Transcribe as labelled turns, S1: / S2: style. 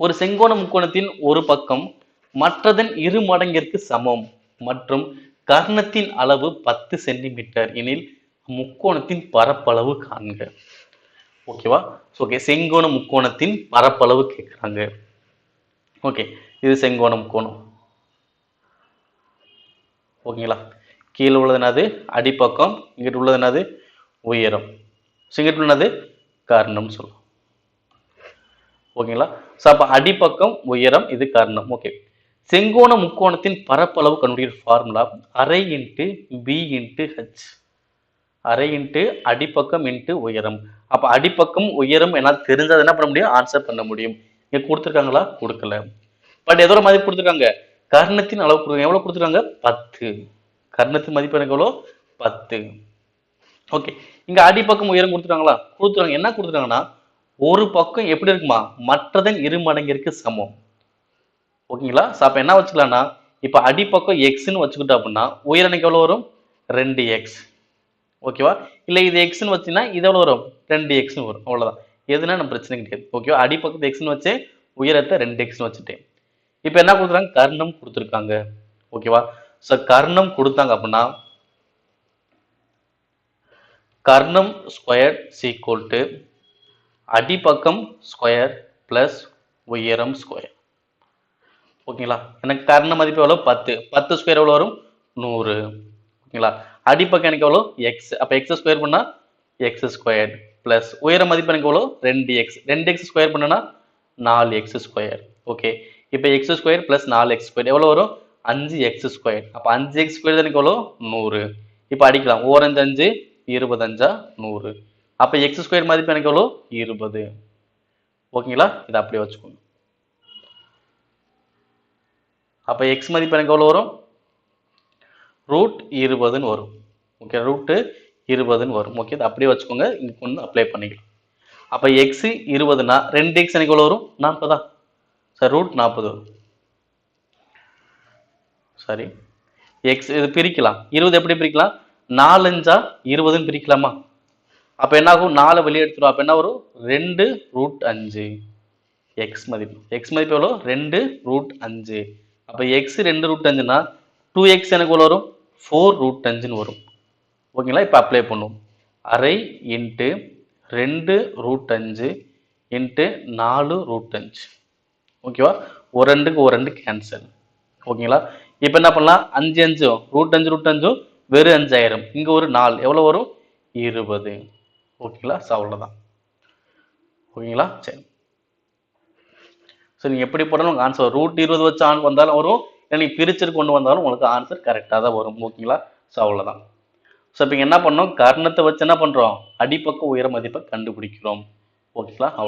S1: ஒரு செங்கோண முக்கோணத்தின் ஒரு பக்கம் மற்றதன் இரு மடங்கிற்கு சமம் மற்றும் கர்ணத்தின் அளவு பத்து சென்டிமீட்டர் எனில் முக்கோணத்தின் பரப்பளவு காண்க. ஓகேவா ஓகே செங்கோண முக்கோணத்தின் பரப்பளவு கேட்குறாங்க. ஓகே இது செங்கோண முக்கோணம். ஓகேங்களா கீழே உள்ளது என்னது? அடிப்பக்கம் இங்கிட்டு உள்ளது என்னது? உயரம். ஸோ இங்கிட்டு உள்ளது கர்ணம்னு சொல்லுவோம் ஓகேங்களா? ஸோ அப்போ அடிப்பக்கம் உயரம் இது காரணம். ஓகே செங்கோண முக்கோணத்தின் பரப்பளவு கண்டுபிடிக்கிற ஃபார்முலா அரை இன்ட்டு பி இன்ட்டு ஹெச் அரை இன்ட்டு அடிப்பக்கம் இன்ட்டு உயரம். அப்போ அடிப்பக்கம் உயரம் என்ன தெரிஞ்சது என்ன பண்ண முடியும்? ஆன்சர் பண்ண முடியும். இங்கே கொடுத்துருக்காங்களா? கொடுக்கல. பட் எதோட மதிப்பு கொடுத்துருக்காங்க. கர்ணத்தின் அளவு கொடுக்குறாங்க எவ்வளோ கொடுத்துருக்காங்க? பத்து. கர்ணத்தின் மதிப்பு எனக்கு எவ்வளோ பத்து. ஓகே இங்கே அடிப்பக்கம் உயரம் கொடுத்துருக்காங்களா? கொடுத்துருக்காங்க. என்ன கொடுத்துருக்காங்கன்னா ஒரு பக்கம் எப்படி இருக்குமா? மற்றதன் இரு மடங்கிற்கு சமம். ஓகேங்களா? ஸோ அப்போ என்ன வச்சுக்கலாம்னா இப்போ அடிப்பக்கம் எக்ஸ்ன்னு வச்சுக்கிட்டோம் அப்படின்னா உயரம் எவ்வளோ வரும்? ரெண்டு எக்ஸ் ஓகேவா? இல்லை இது எக்ஸ்ன்னு வச்சுன்னா இது எவ்வளோ வரும்? ரெண்டு எக்ஸ்னு வரும். அவ்வளோதான் எதுனா நம்ம பிரச்சனை கிடையாது. ஓகேவா? அடிப்பக்கத்து எக்ஸ்னு வச்சு உயரத்தை ரெண்டு எக்ஸ்னு வச்சுட்டேன். இப்போ என்ன கொடுத்துருக்காங்க கர்ணம் கொடுத்துருக்காங்க. ஓகேவா? ஸோ கர்ணம் கொடுத்தாங்க அப்படின்னா கர்ணம் ஸ்கொயர் சீக்வல் டு அடிப்பக்கம் ஸ்கொயர் ப்ளஸ் உயரம் ஸ்கொயர் ஓகேங்களா எனக்கு கர்ண மதிப்பு எவ்வளோ பத்து. பத்து ஸ்கொயர் எவ்வளோ வரும்? நூறு. ஓகேங்களா அடிப்பக்கம் எனக்கு எவ்வளோ எக்ஸ் அப்போ எக்ஸ் ஸ்கொயர் பண்ணால் எக்ஸ் ஸ்கொயர் ப்ளஸ் உயர மதிப்பு எனக்கு எவ்வளோ ரெண்டு எக்ஸ் ரெண்டு எக்ஸ் ஸ்கொயர் பண்ணனா நாலு எக்ஸ் ஸ்கொயர் ஓகே இப்போ எக்ஸ் ஸ்கொயர் ப்ளஸ் நாலு எக்ஸ் ஸ்கொயர் எவ்வளோ வரும்? அஞ்சு எக்ஸ் ஸ்கொயர் அப்போ அஞ்சு எக்ஸ் ஸ்கொயர் எனக்கு எவ்வளோ நூறு. இப்போ அடிக்கலாம். ஓரஞ்சு அஞ்சு இருபத்தஞ்சா நூறு. அப்போ எக்ஸ் ஸ்கொயர் மதிப்பு எனக்கு எவ்வளோ இருபது. ஓகேங்களா? இதை அப்படியே வச்சுக்கோங்க. அப்போ எக்ஸ் மதிப்பு எனக்கு எவ்வளோ வரும்? ரூட் இருபதுன்னு வரும். ஓகே ரூட்டு இருபதுன்னு வரும். ஓகே அப்படியே வச்சுக்கோங்க. இங்கே கொண்டு அப்ளை பண்ணிக்கலாம். அப்போ எக்ஸ் இருபதுனா ரெண்டு எக்ஸ் எனக்கு எவ்வளோ வரும்? நாற்பதா? சார் ரூட் நாற்பது வரும். சரி. எக்ஸ் இது பிரிக்கலாம். இருபது எப்படி பிரிக்கலாம்? நாலஞ்சா இருபதுன்னு பிரிக்கலாமா? அப்போ என்ன ஆகும் நாலு வெளியே எடுத்துரும் அப்போ என்ன வரும்? ரெண்டு ரூட் அஞ்சு. எக்ஸ் மதிப்பு. எக்ஸ் மதிப்பு எவ்வளோ ரெண்டு ரூட் அஞ்சு. அப்போ எக்ஸ் ரெண்டு ரூட் அஞ்சுன்னா டூ எக்ஸ் எனக்கு எவ்வளோ வரும்? ஃபோர் ரூட் அஞ்சுன்னு வரும். ஓகேங்களா இப்போ அப்ளை பண்ணும் அரை இன்ட்டு ரெண்டு ரூட் அஞ்சு இன்ட்டு நாலு ரூட் அஞ்சு. ஓகேவா ஒரு ரெண்டுக்கு ஒரு ரெண்டு கேன்சல் ஓகேங்களா இப்போ என்ன பண்ணலாம்? அஞ்சு அஞ்சும் ரூட் அஞ்சு ரூட் அஞ்சும் வெறும் அஞ்சாயிரம். இங்கே ஒரு நாலு. எவ்வளோ வரும்? இருபது. ஓகேங்களா ஸோ அவ்வளோதான் ஓகேங்களா சரி. ஸோ நீங்கள் எப்படி போட்டாலும் உங்களுக்கு ஆன்சர் ரூட் இருபது வச்சு ஆன் வந்தாலும் வரும். இல்லை நீங்கள் பிரிச்சுட்டு கொண்டு வந்தாலும் உங்களுக்கு ஆன்சர் கரெக்டாக தான் வரும். ஓகேங்களா ஸோ அவ்வளோதான் ஸோ இப்போ என்ன பண்ணோம்? கர்ணத்தை வச்சு என்ன பண்ணுறோம் அடிப்பக்க உயர மதிப்பை கண்டுபிடிக்கிறோம். ஓகேங்களா